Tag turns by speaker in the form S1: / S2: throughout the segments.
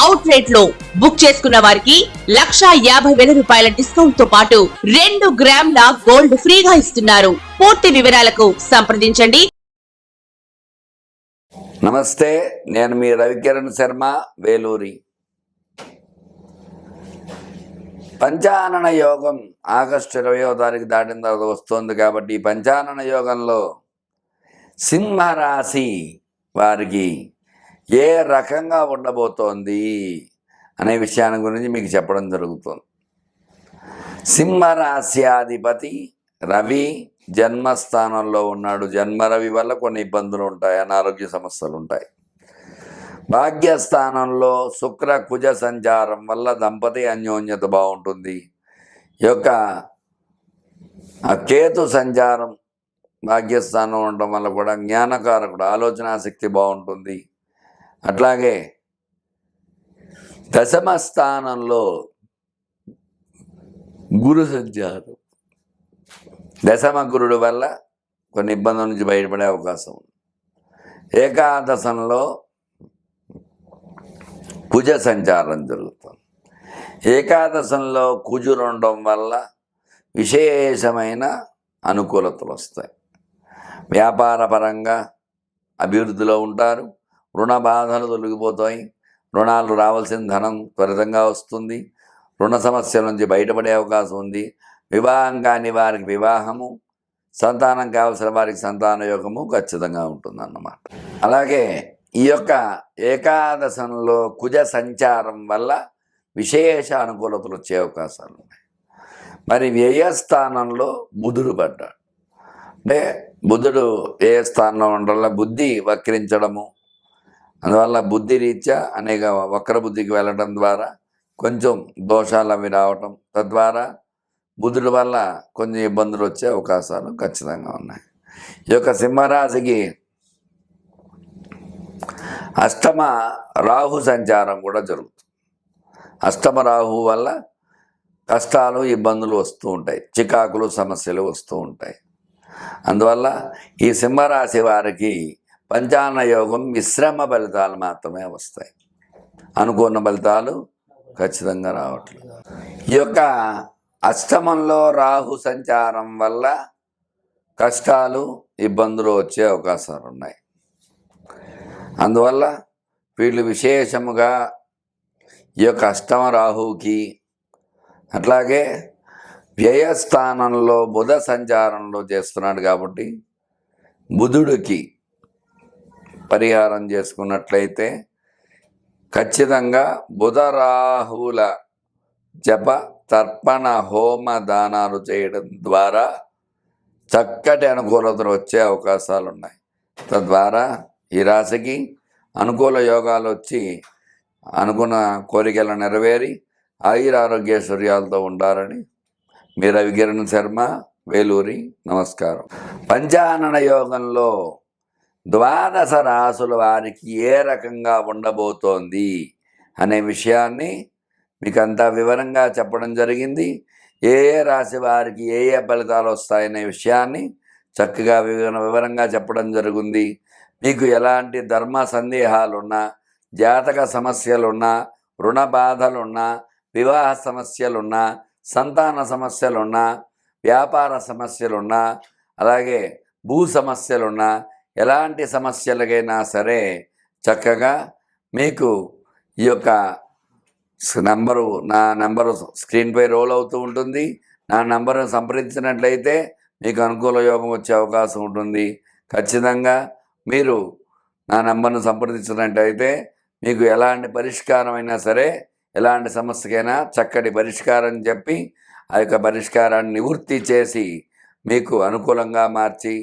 S1: Out రేట్లో book చేసుకున్న వారికి లక్షా యాభై వేల రూపాయల డిస్కౌంట్తో పాటు రెండు గ్రాముల గోల్డ్ ఫ్రీగా ఇస్తున్నారు. పూర్తి వివరాలకు సంప్రదించండి.
S2: నమస్తే నేను మీ రవికిరణ్ శర్మ వేలూరి. పంచానన యోగం ఆగస్టు ఇరవయో తారీఖు దాటిన తర్వాత వస్తుంది కాబట్టి ఈ పంచానన యోగంలో సింహరాశి వారికి ఏ రకంగా ఉండబోతోంది అనే విషయాన్ని గురించి మీకు చెప్పడం జరుగుతుంది. సింహరాశ్యాధిపతి రవి జన్మస్థానంలో ఉన్నాడు. జన్మ రవి వల్ల కొన్ని ఇబ్బందులు ఉంటాయి అనారోగ్య సమస్యలు ఉంటాయి. భాగ్యస్థానంలో శుక్ర కుజ సంచారం వల్ల దంపతి అన్యోన్యత బాగుంటుంది. ఈ యొక్క కేతు సంచారం భాగ్యస్థానం ఉండటం వల్ల కూడా జ్ఞానకారకుడు ఆలోచన శక్తి బాగుంటుంది. అట్లాగే దశమ స్థానంలో గురు సంచారం దశమ గురుడు వల్ల కొన్ని ఇబ్బందుల నుంచి బయటపడే అవకాశం ఉంది. ఏకాదశంలో కుజ సంచారం జరుగుతుంది. ఏకాదశంలో కుజులు ఉండడం వల్ల విశేషమైన అనుకూలతలు వస్తాయి. వ్యాపారపరంగా అభివృద్ధిలో ఉంటారు. రుణ బాధలు తొలగిపోతాయి. రుణాలు రావాల్సిన ధనం త్వరితంగా వస్తుంది. రుణ సమస్యల నుంచి బయటపడే అవకాశం ఉంది. వివాహం కాని వారికి వివాహము సంతానం కావలసిన వారికి సంతాన యోగము ఖచ్చితంగా ఉంటుందన్నమాట. అలాగే ఈ యొక్క ఏకాదశంలో కుజ సంచారం వల్ల విశేష అనుకూలతలు వచ్చే అవకాశాలు ఉన్నాయి. మరి వ్యయస్థానంలో బుధుడు పడ్డాడు. అంటే బుధుడు ఏ స్థానంలో ఉండడం బుద్ధి వక్రించడము అందువల్ల బుద్ధి రీత్యా అనేక వక్ర బుద్ధికి వెళ్ళడం ద్వారా కొంచెం దోషాలు అవి రావటం తద్వారా బుధుడి వల్ల కొంచెం ఇబ్బందులు వచ్చే అవకాశాలు ఖచ్చితంగా ఉన్నాయి. ఈ యొక్క సింహరాశికి అష్టమ రాహు సంచారం కూడా జరుగుతుంది. అష్టమ రాహు వల్ల కష్టాలు ఇబ్బందులు వస్తూ ఉంటాయి. చికాకులు సమస్యలు వస్తూ ఉంటాయి. అందువల్ల ఈ సింహరాశి వారికి పంచాన్న యోగం మిశ్రమ ఫలితాలు మాత్రమే వస్తాయి. అనుకున్న ఫలితాలు ఖచ్చితంగా రావట్లేదు. ఈ యొక్క అష్టమంలో రాహు సంచారం వల్ల కష్టాలు ఇబ్బందులు వచ్చే అవకాశాలు ఉన్నాయి. అందువల్ల వీళ్ళు విశేషముగా ఈ యొక్క అష్టమ రాహువుకి అట్లాగే వ్యయస్థానంలో బుధ సంచారంలో చేస్తున్నాడు కాబట్టి బుధుడికి పరిహారం చేసుకున్నట్లయితే ఖచ్చితంగా బుధరాహుల జప తర్పణ హోమ దానాలు చేయడం ద్వారా చక్కటి అనుకూలతలు వచ్చే అవకాశాలు ఉన్నాయి తద్వారా ఈ రాశికి అనుకూల యోగాలు వచ్చి అనుకున్న కోరికలు నెరవేరి ఆయుర ఆరోగ్యశ్వర్యాలతో ఉండాలని మీ రవికిరణ్ శర్మ వేలూరి నమస్కారం. పంచానన యోగంలో ద్వాదశ రాసుల వారికి ఏ రకంగా ఉండబోతోంది అనే విషయాన్ని మీకు అంతా వివరంగా చెప్పడం జరిగింది. ఏ ఏ రాశి వారికి ఏ ఏ ఫలితాలు వస్తాయనే విషయాన్ని చక్కగా వివర వివరంగా చెప్పడం జరిగింది. మీకు ఎలాంటి ధర్మ సందేహాలున్నా జాతక సమస్యలున్నా రుణ బాధలున్నా వివాహ సమస్యలున్నా సంతాన సమస్యలున్నా వ్యాపార సమస్యలున్నా అలాగే భూ సమస్యలున్నా ఎలాంటి సమస్యలకైనా సరే చక్కగా మీకు ఈ యొక్క నంబరు నా నంబరు స్క్రీన్పై రోల్ అవుతూ ఉంటుంది. నా నంబరు సంప్రదించినట్లయితే మీకు అనుకూల యోగం వచ్చే అవకాశం ఉంటుంది. ఖచ్చితంగా మీరు నా నంబర్ను సంప్రదించినట్లయితే మీకు ఎలాంటి పరిష్కారం అయినా సరే ఎలాంటి సమస్యకైనా చక్కటి పరిష్కారం చెప్పి ఆ యొక్క పరిష్కారాన్ని నివృత్తి చేసి మీకు అనుకూలంగా మార్చి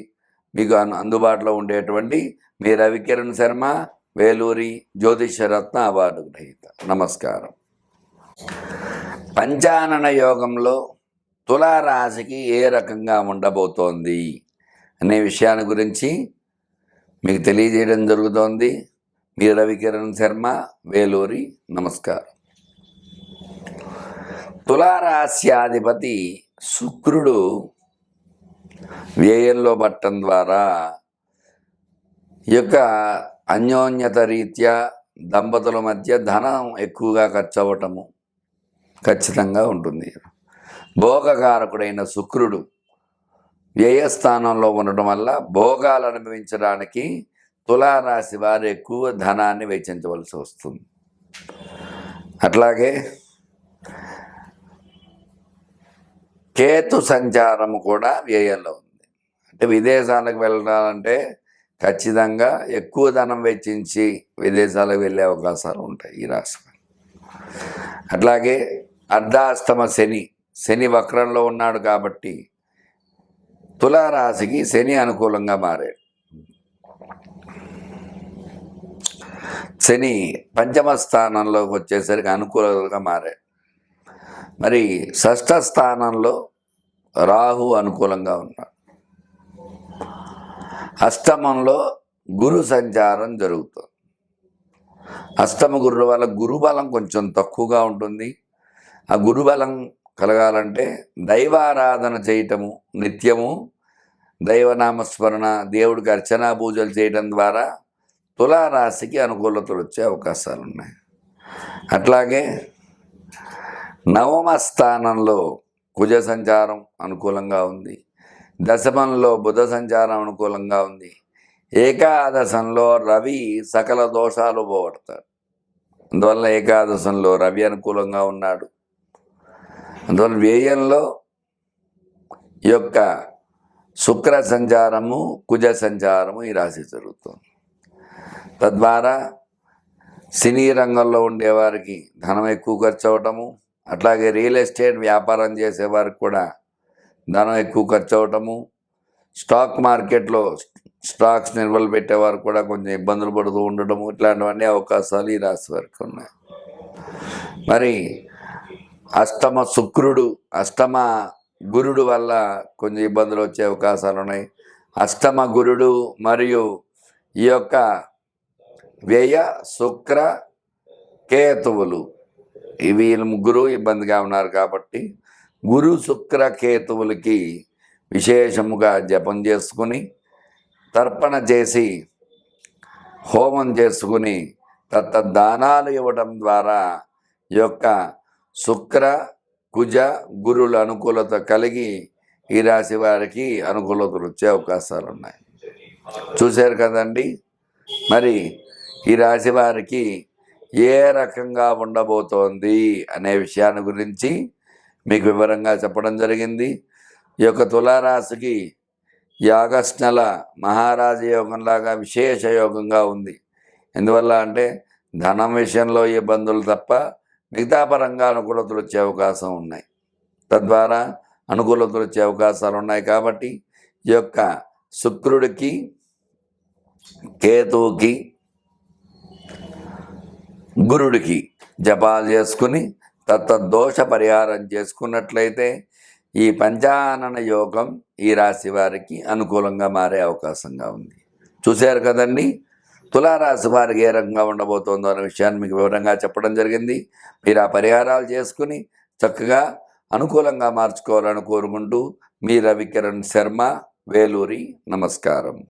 S2: మీకు అందుబాటులో ఉండేటువంటి మీ రవికిరణ్ శర్మ వేలూరి జ్యోతిషరత్న అవార్డు గ్రహీత. నమస్కారం. పంచానన యోగంలో తులారాశికి ఏ రకంగా ఉండబోతోంది అనే విషయాన్ని గురించి మీకు తెలియజేయడం జరుగుతోంది. మీ రవికిరణ్ శర్మ వేలూరి నమస్కారం. తులారాశ్యాధిపతి శుక్రుడు వ్యయంలో పట్టడం ద్వారా ఈ యొక్క అన్యోన్యత రీత్యా దంపతుల మధ్య ధనం ఎక్కువగా ఖర్చు అవ్వటము ఖచ్చితంగా ఉంటుంది. భోగకారకుడైన శుక్రుడు వ్యయస్థానంలో ఉండటం వల్ల భోగాలు అనుభవించడానికి తులారాశి వారు ఎక్కువ ధనాన్ని వెచ్చించవలసి వస్తుంది. అట్లాగే కేతు సంచారము కూడా వ్యయంలో ఉంది. అంటే విదేశాలకు వెళ్ళాలంటే ఖచ్చితంగా ఎక్కువ ధనం వెచ్చించి విదేశాలకు వెళ్ళే అవకాశాలు ఉంటాయి ఈ రాశి అట్లాగే అర్ధాస్తమ శని శని వక్రంలో ఉన్నాడు కాబట్టి తులారాశికి శని అనుకూలంగా మారాడు. శని పంచమ స్థానంలోకి వచ్చేసరికి అనుకూలంగా మారాడు. మరి షష్ఠ స్థానంలో రాహు అనుకూలంగా ఉన్నాడు. అష్టమంలో గురు సంచారం జరుగుతుంది. అష్టమ గురుల వల్ల గురుబలం కొంచెం తక్కువగా ఉంటుంది. ఆ గురుబలం కలగాలంటే దైవారాధన చేయటము నిత్యము దైవనామస్మరణ దేవుడికి అర్చనా పూజలు చేయడం ద్వారా తులారాశికి అనుకూలతలు వచ్చే అవకాశాలు ఉన్నాయి అట్లాగే నవమ స్థానంలో కుజ సంచారం అనుకూలంగా ఉంది. దశమంలో బుధ సంచారం అనుకూలంగా ఉంది. ఏకాదశంలో రవి సకల దోషాలు పోగొడతాడు. అందువల్ల ఏకాదశంలో రవి అనుకూలంగా ఉన్నాడు. అందువల్ల వ్యయంలో యొక్క శుక్ర సంచారము కుజ సంచారము ఈ రాశి జరుగుతుంది. తద్వారా సినీ రంగంలో ఉండేవారికి ధనం ఎక్కువ ఖర్చు అవటము అట్లాగే రియల్ ఎస్టేట్ వ్యాపారం చేసేవారికి కూడా ధనం ఎక్కువ ఖర్చు అవటము స్టాక్ మార్కెట్లో స్టాక్స్ నిల్వలు పెట్టేవారు కూడా కొంచెం ఇబ్బందులు పడుతూ ఉండటము ఇట్లాంటివన్నీ అవకాశాలు ఈ రాశి వారికి ఉన్నాయి. మరి అష్టమ శుక్రుడు అష్టమ గురుడు వల్ల కొంచెం ఇబ్బందులు వచ్చే అవకాశాలు ఉన్నాయి. అష్టమ గురుడు మరియు ఈ యొక్క వ్యయ శుక్ర కేతువులు వీళ్ళు ముగ్గురు ఇబ్బందిగా ఉన్నారు కాబట్టి గురు శుక్ర కేతువులకి విశేషముగా జపం చేసుకుని తర్పణ చేసి హోమం చేసుకుని తత్త దానాలు ఇవ్వడం ద్వారా ఈ యొక్క శుక్ర కుజ గురుల అనుకూలత కలిగి ఈ రాశి వారికి అనుకూలతలు వచ్చే అవకాశాలు ఉన్నాయి. చూశారు కదండి? మరి ఈ రాశి వారికి ఏ రకంగా ఉండబోతోంది అనే విషయాన్ని గురించి మీకు వివరంగా చెప్పడం జరిగింది. ఈ యొక్క తులారాశికి ఈ ఆగస్ట్ నెల మహారాజ యోగంలాగా విశేష యోగంగా ఉంది. ఎందువల్ల అంటే ధనం విషయంలో ఇబ్బందులు తప్ప మిగతా పరంగా అనుకూలతలు వచ్చే అవకాశం ఉన్నాయి. తద్వారా అనుకూలతలు వచ్చే అవకాశాలు ఉన్నాయి కాబట్టి ఈ యొక్క శుక్రుడికి కేతువుకి గురుడికి జపాలు చేసుకుని తత్త దోష పరిహారం చేసుకున్నట్లయితే ఈ పంచానన యోగం ఈ రాశి వారికి అనుకూలంగా మారే అవకాశంగా ఉంది. చూశారు కదండి? తులారాశి వారికి ఏ రకంగా ఉండబోతోందో అనే విషయాన్ని మీకు వివరంగా చెప్పడం జరిగింది. మీరు ఆ పరిహారాలు చేసుకుని చక్కగా అనుకూలంగా మార్చుకోవాలని కోరుకుంటూ మీ రవికిరణ్ శర్మ వేలూరి నమస్కారం.